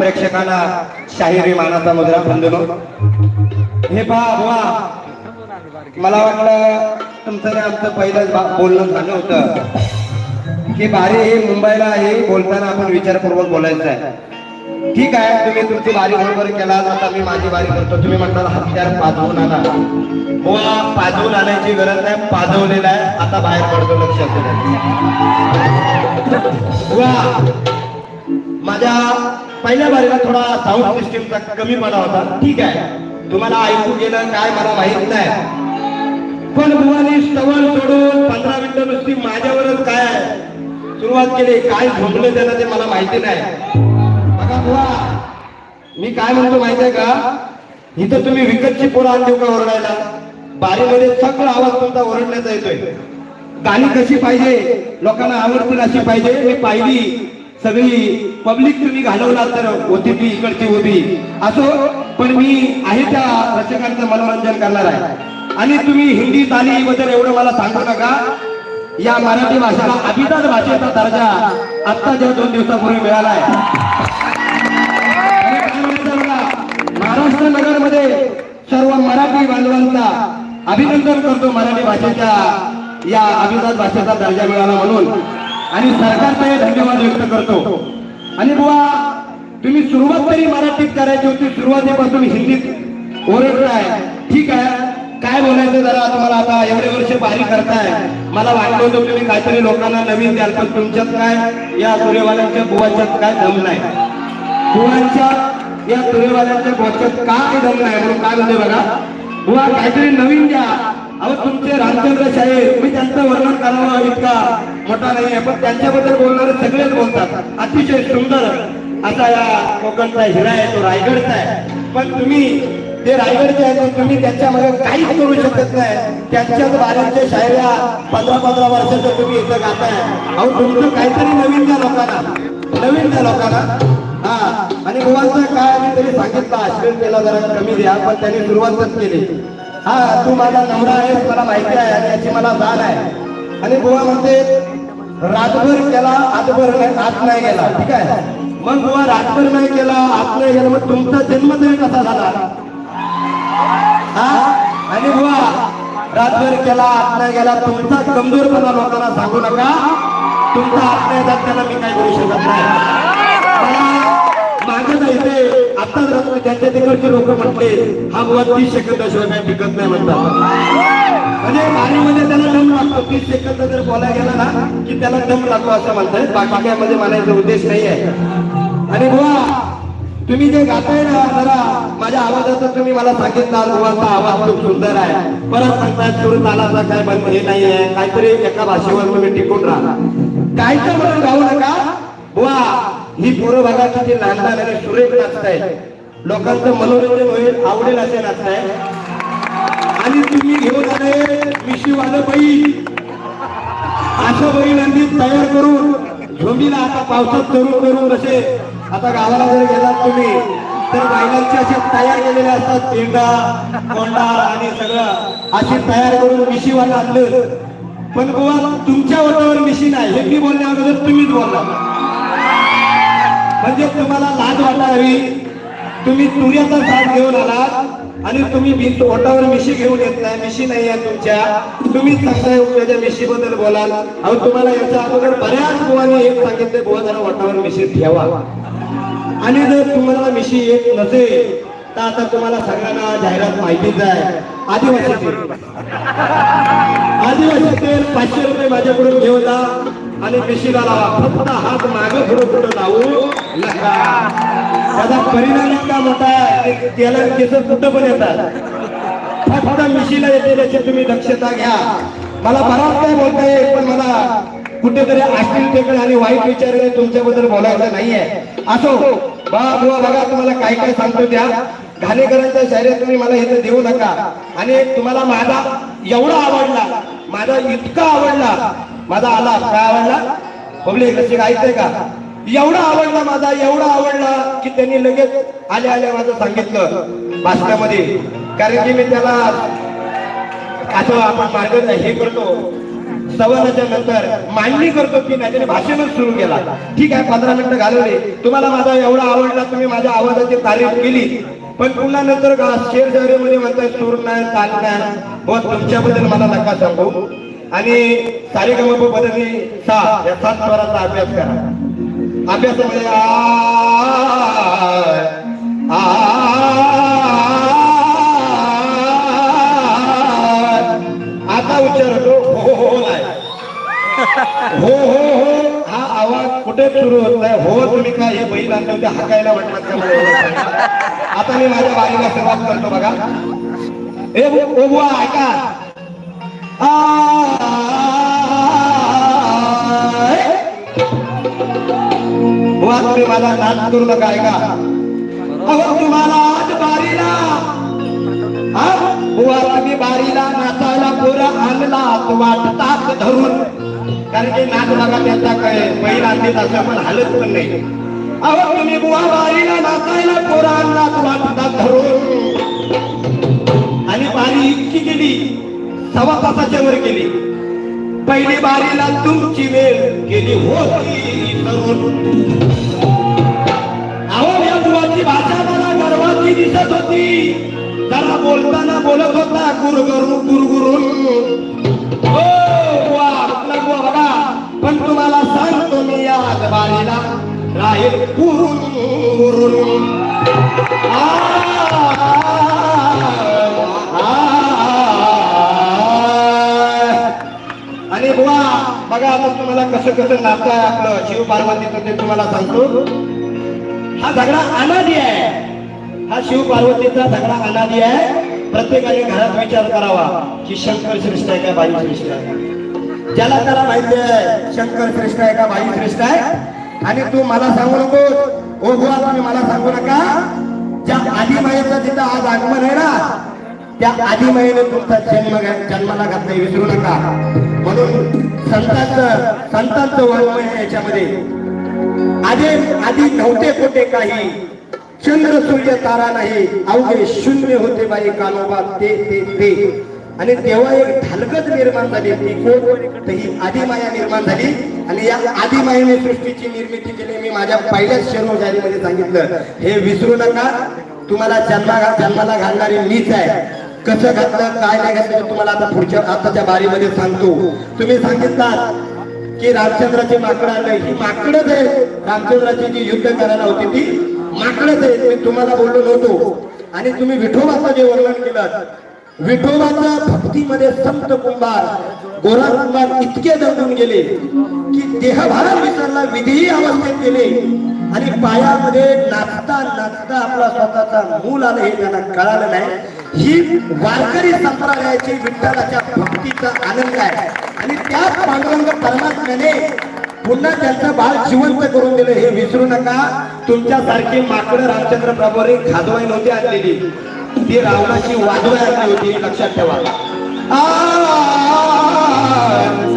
प्रेक्षकांना शाहिरी मानाचा मुद्रा बंधनो हे पहा बुवा. मला वाटलं तुमचं आमचं पहिलं बा- बोलणं झालं होतं. की बारी हे मुंबईला आहे बोलताना आपण विचारपूर्वक बोलायचं आहे. ठीक आहे तुम्ही तुमची बारी बरोबर केला आता मी माझी बारी करतो. तुम्ही म्हणताल हत्यार पाजवून आणा. बुवा पाजवून आणायची गरज नाही पाजवलेला आहे. आता बाहेर पडतो लक्ष बुवा माझ्या पहिल्या बारीला थोडा साऊंड सिस्टीमचा मला होता. ठीक आहे. तुम्हाला ऐकू गेलं काय मला माहीत नाही. पण बुवानी सवल सोडून पंधरा मिनिटं नुसती माझ्यावरच काय सुरुवात केली. काय झोपलं त्याला ते मला माहिती नाही. बघा बुवा मी काय म्हणतो आहे का? इथं तुम्ही विकतची पोरं आणली का ओरडायला? बारीमध्ये सगळं आवाज तुमचा ओरडण्याचा येतोय. गाणी कशी पाहिजे? लोकांना आवडतील अशी पाहिजे? मी पाहिली. सगळी पब्लिक तुम्ही घालवला तर होती ती इकडची उभी असो पण मी आहे त्या रचकांचं मनोरंजन करणार आहे. आणि तुम्ही हिंदी ताली बद्दल एवढं मला सांगू नका. या मराठी भाषेला अभिजात भाषेचा दर्जा आता ज्या दोन दिवसापूर्वी मिळाला आहे. महाराष्ट्र नगरमध्ये सर्व मराठी बांधवांचा अभिनंदन करतो मराठी भाषेच्या या अभिजात भाषेचा दर्जा मिळाला म्हणून. आणि सरकारचाही धन्यवाद व्यक्त करतो. आणि बुवा तुम्ही सुरुवात तरी मराठीत करायची होती सुरुवातीपासून हिंदीत ओरडताय. ठीक आहे काय बोलायचं जरा तुम्हाला आता एवढे वर्ष पारी करताय. मला वाटलं होतं तुम्ही काहीतरी लोकांना नवीन द्याल पण तुमच्यात काय या सूर्यवाल्यांच्या बुवाच्यात काय दम नाही. बुवांच्या या सूर्यवाल्यांच्या बुवाच्यात काय दम नाही म्हणून काय म्हणते बघा. बुवा काहीतरी नवीन द्या. अहो तुमचे रामचंद्र शाहीर मी त्यांचं वर्णन करावं इतका मोठा नाही आहे. पण त्यांच्याबद्दल बोलणारे सगळेच बोलतात. अतिशय सुंदर असा या कोकणचा हिरा आहे तो रायगडचा आहे. पण तुम्ही ते रायगडचे आहे तुम्ही त्यांच्यामध्ये काहीच करू शकत नाही. त्यांच्याच बाऱ्यांच्या शायऱ्या पंधरा पंधरा वर्षाचं तुम्ही इथं गाताय अहो तुमचं काहीतरी नवीन त्या लोकांना. नवीन त्या लोकांना. हा. आणि मुलांचं काय आम्ही तरी सांगितलं अश्लीलतेला जरा कमी द्या पण त्यांनी सुरुवातच केली. हा तू माझा नवरा आहे मला माहिती आहे आणि याची मला जाण आहे. आणि बुवा म्हणते रातभर केला आजभर नाही आत नाही गेला ठीक आहे? मग बुवा रातभर नाही केला आत नाही गेला मग तुमचा जन्म तरी कसा झाला? हा? आणि बुवा रातभर केला आत नाही गेला तुमचा कमजोरपणा लोकांना सांगू नका. तुमचा आत नाही जात त्याला मी काय करू शकत नाही. मला मागं जायचंय आताच रात्र त्यांच्या तिकडचे लोक म्हटले हा बुवा तीस सेकंदाशिवाय काही टिकत नाही म्हणतात. म्हणजे गाडीमध्ये त्याला दम लागतो. तीस सेकंद जर बोलायला गेला ना की त्याला दम लागतो असं म्हणतात. बाकी काय मध्ये म्हणायचा उद्देश नाही आहे. आणि बुवा तुम्ही जे गाताय ना जरा माझ्या आवाजाचं तुम्ही मला सांगितलं बुवाचा आवाज खूप सुंदर आहे. परत सांगताय सुरू तालाचा काय बंद हे नाही आहे काहीतरी एका भाषेवर तुम्ही टिकून राहा. कायचं म्हणून गाऊ नका. बुवा ही पोरं बघा किती लहान लहान सुरेख नाचताय लोकांचं मनोरंजन होईल आवडेल असे नाचताय आणि तुम्ही घेऊन आले मिशीवालं बैल. असं बैलांनी तयार करून झोमीला आता पावसात तरुण करून कसे आता गावाला जर गेलात तुम्ही तर बैलांचे असे तयार केलेले असतात पेंडा कोंडा आणि सगळं. असे तयार करून मिशीवाला आणलं. पण गोवा तुमच्या वटावर मिशी नाही. हे मी बोलण्या अगोदर तुम्हीच बोलला. म्हणजे तुम्हाला लाज वाटावी. तुम्ही तुर्याचा साथ घेऊन आलात आणि तुम्ही भिंत ओटावर मिशी घेऊन येत नाही मिशी नाही आहे तुमच्या. तुम्ही सांगताय तुझ्या मिशी बद्दल बोलाल. अहो तुम्हाला याच्या अगोदर बऱ्याच बुवाने एक सांगितले बुवा जरा ओटावर मिशी ठेवा. आणि जर तुम्हाला मिशी येत नसेल तर आता तुम्हाला सगळ्यांना जाहिरात माहितीच आहे. आदिवासी आदिवासी तेल पाचशे रुपये माझ्याकडून घेऊन जा. आणि मिशीला लावा. फक्त हात मागे पुढे पुढे लावू. नका त्याचा परिणाम इतका मोठा आहे त्याला केस कुठं पण येतात. फक्त मिशीला येते त्याची तुम्ही दक्षता घ्या. मला बराच काय बोलताय पण मला कुठेतरी अश्लीलतेकडे आणि वाईट विचाराने तुमच्याबद्दल बोलायचं नाहीये. असो बा बुवा बघा तुम्हाला काय काय सांगतो त्या. घाणेकरांच्या शायऱ्या तुम्ही मला इथं देऊ नका. आणि तुम्हाला माझा एवढा आवडला माझा इतका आवडला माझा आला. काय आवडला? पब्लिक कशी ऐकते का? एवढा आवडला माझा एवढा आवडला की त्यांनी लगेच आल्या आल्या माझं सांगितलं. भाषणामध्ये. कारण की मी त्याला असं आपण मार्ग हे करतो. सवनाच्या नंतर मांडणी करतो की नाही त्याने भाषणच सुरू केला. ठीक आहे पंधरा मिनिटं घालवले. तुम्हाला माझा एवढा आवडला तुम्ही माझ्या आवाजाची तारीफ केली. पण पुन्हा नंतर का शेरमध्ये म्हणताय सूर नाही ताल नाही हो तुमच्याबद्दल मला नका सांगू. आणि सारेगमप पद्धती सा या सात स्वराचा अभ्यास करा अभ्यासामध्ये आ आ आता उच्चार होतो हो हो नाही हो हो हो हा आवाज कुठे सुरू होत नाही हो तुम्ही काय हे बैल आणलं ते हाकायला वाटणार का मला आता मी माझ्या बाईला सुरुवात करतो बघा ए ओ ऐका तुम्हाला बुवा नाच करू नका ऐका. अहो तुम्हाला आज बारीला. बुवा तुम्ही बारीला नाचायला पोरं आणला तो वाटतात धरून. कारण की नाच बघा त्यांचा काय बैल आणलीत असं पण हालत पण नाही. अहो तुम्ही बुवा बारीला नाचायला पोरं आणला तो वाटतात धरून. आणि बारी इतकी गेली सव्वा तासाच्या वर गेली. पहिली बारीला तुमची वेळ गेली होती अहो या बुवाची भाषा मला गर्वाची दिसत होती. त्याला बोलताना बोलत होता गुरगुरु गुरगुरून हो बुवा बघा पण तुम्हाला सांगतो मी या बारीला राहील गुरुन गुरु. बघा आता तुम्हाला कसं कसं नातं आहे आपलं. शिव पार्वतीचं ते तुम्हाला सांगतो. हा झगडा अनादी आहे. हा शिव पार्वतीचा झगडा अनादी आहे. प्रत्येकाने घरात विचार करावा की शंकर श्रेष्ठ आहे का बाई श्रेष्ठ आहे? ज्याला त्याला माहिती आहे शंकर श्रेष्ठ आहे का बाई श्रेष्ठ आहे? आणि तू मला सांगू नको ओ तुम्ही मला सांगू नका. ज्या आधी मायेचं तिथं आज आगमन आहे ना त्या आधी महिने तुमचा जन्म जन्माला घातला विसरू नका. म्हणून संतांचं संतांचं वाङ्मय आहे याच्यामध्ये. आधी आधी नव्हते कोठे काही. चंद्र सूर्य तारा नाही. अवघे शून्य होते बाई कानोबा ते ते ते. आणि तेव्हा एक ढलगत निर्माण झाली. ती कोण तर ही आदिमाया निर्माण झाली. आणि या आदिमायेने सृष्टीची निर्मिती केली. मी माझ्या पहिल्याच शर्मजारीमध्ये सांगितलं. हे विसरू नका. तुम्हाला जन्मा जन्माला घालणारी मीच आहे. कसं घातलं काय नाही घातलं तुम्हाला आता पुढच्या आताच्या बारीमध्ये सांगतो. तुम्ही सांगितलं की रामचंद्राची माकडं आलं ही माकडच आहे रामचंद्राची जी युद्ध करायला होती ती माकडच आहे मी तुम्हाला बोललो नव्हतो. आणि तुम्ही विठोबाचं जे वर्णन केलं विठोबाच्या भक्तीमध्ये संत कुंभार गोरा कुंभार इतके दमून गेले की देहभार विसरला विधीही अवस्थेत गेले. आणि पायामध्ये नाचता नाचता आपला स्वतःचा मूल आलं हे त्यांना कळालं नाही. ही वारकरी संप्रदायाची विठ्ठलाच्या भक्तीचा आनंद आहे. आणि त्याच पांडुरंग परमात्म्याने पुन्हा त्यांचं बाळ जिवंत करून दिलं. हे विसरू नका. तुमच्यासारखी माकडं रामचंद्र प्रभूने खादवाई नव्हती आणलेली. ती रावणाची वाजवाय आणली होती लक्षात ठेवा आ,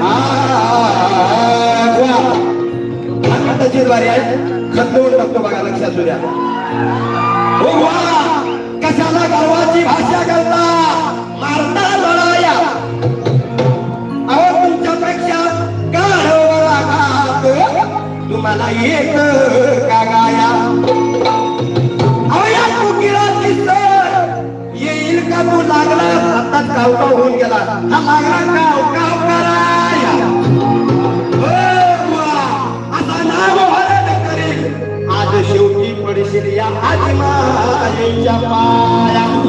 आ, वा. हनुमंताची द्वारे आहे खतवून टाकतो बघा लक्षात असू द्या कशाला गर्वाची भाषा करता मारता लढाया अहो तुमच्यापेक्षा गाढवरा गातो तुम्हाला येत लागला आताच काव काव होऊन गेला. हा मागणार काव काव कराया. हो, असा नाव हरण करील आज शेवटी पडशील या आदिमायेच्या पाया.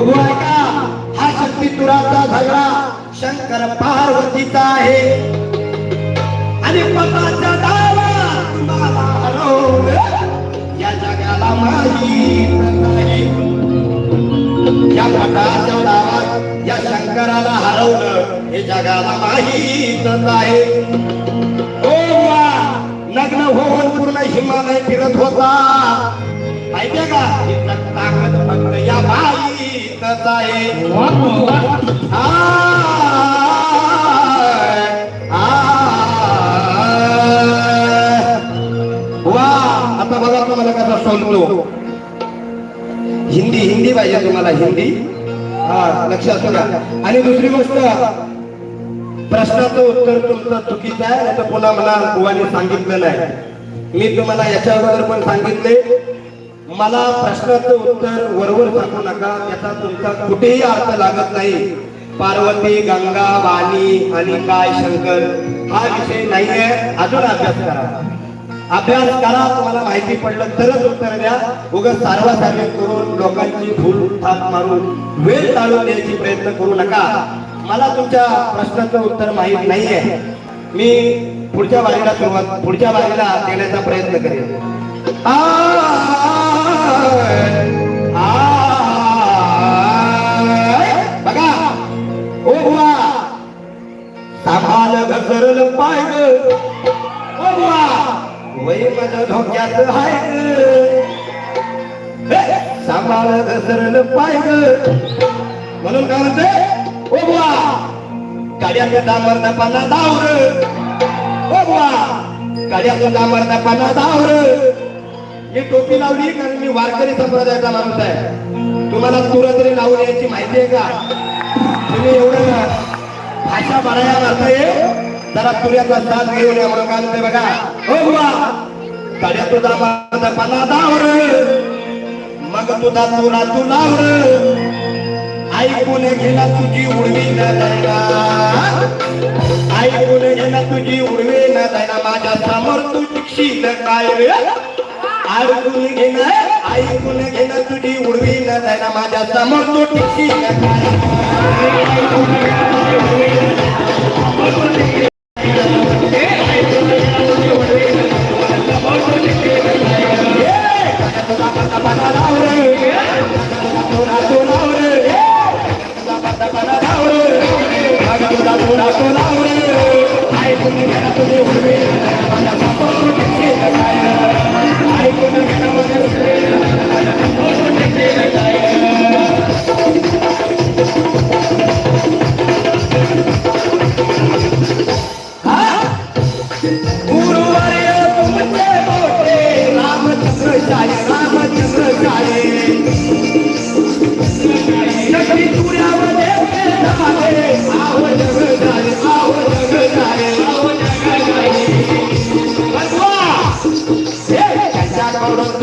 उभा का? हा शक्ती तुराचा झगडा शंकर पार्वतीचा आहे. आणि पताचा दावा तुम्हाला हरवलं. या जगाला माहीत नाही. या पटाच्या नावात या शंकराला हरवलं हे जगाला माहीतच आहे वा लग्न होऊन पूर्ण हिमालय फिरत होता माहितीये का ताकद फक्त या माहीत आहे आय, आता बघा तुम्हाला कसा सांगतो हिंदी हिंदी पाहिजे तुम्हाला हिंदी. हा लक्ष असू द्या आणि दुसरी गोष्ट प्रश्नाचं उत्तर तुमचं चुकीचं आहे असं पुन्हा मला बुवाने सांगितलं नाही. मी तुम्हाला याच्या अगोदर पण सांगितले मला प्रश्नाचं उत्तर वरवर सांगू नका त्याचा तुमचा कुठेही अर्थ लागत नाही. पार्वती गंगा वाणी आणि काय शंकर हा विषय नाहीये. अजून अभ्यास करा. अभ्यास करा तुम्हाला माहिती पडलं तरच उत्तर द्या उगाच सार्वसार्वजनिक करून लोकांची भूल थाप मारून वेळ टाळून द्यायची प्रयत्न करू नका मला तुमच्या प्रश्नाचं उत्तर माहीत नाहीये मी पुढच्या बाजूला सुरुवात पुढच्या बाजूला देण्याचा प्रयत्न करेन बघा ओ बुवा सांभाळ घसरलं पाहिजे ओ बुवा वय माझं धोक्यात हाय सांभाळ घसरल पाय म्हणून काय म्हणते? ओ बुवा गाड्याचा डांबर पाना दावर. ओ बुवा गाड्याचा डांबर पाना दावर. मी टोपी लावली कारण मी वारकरी संप्रदायाचा माणूस आहे. तुम्हाला तुरा तरी लावून यायची माहिती आहे का? तुम्ही एवढं भाषा बराया मारताय जरा तुऱ्याचा साथ घेऊन या म्हणून काय बघा. हो, हो. बुवा गाड्या तुझा माझा पाना दावर मग तुझा तुला तू लावर ऐकून घेला तुझी उडवी न जायला ऐकून घेला तुझी उडवी न जायला माझ्यासमोर तू शिक्षित काय रे? ऐकून घेणं ऐकून घेणं तुझी उडवी न जायला माझ्यासमोर तू शिक्षित काय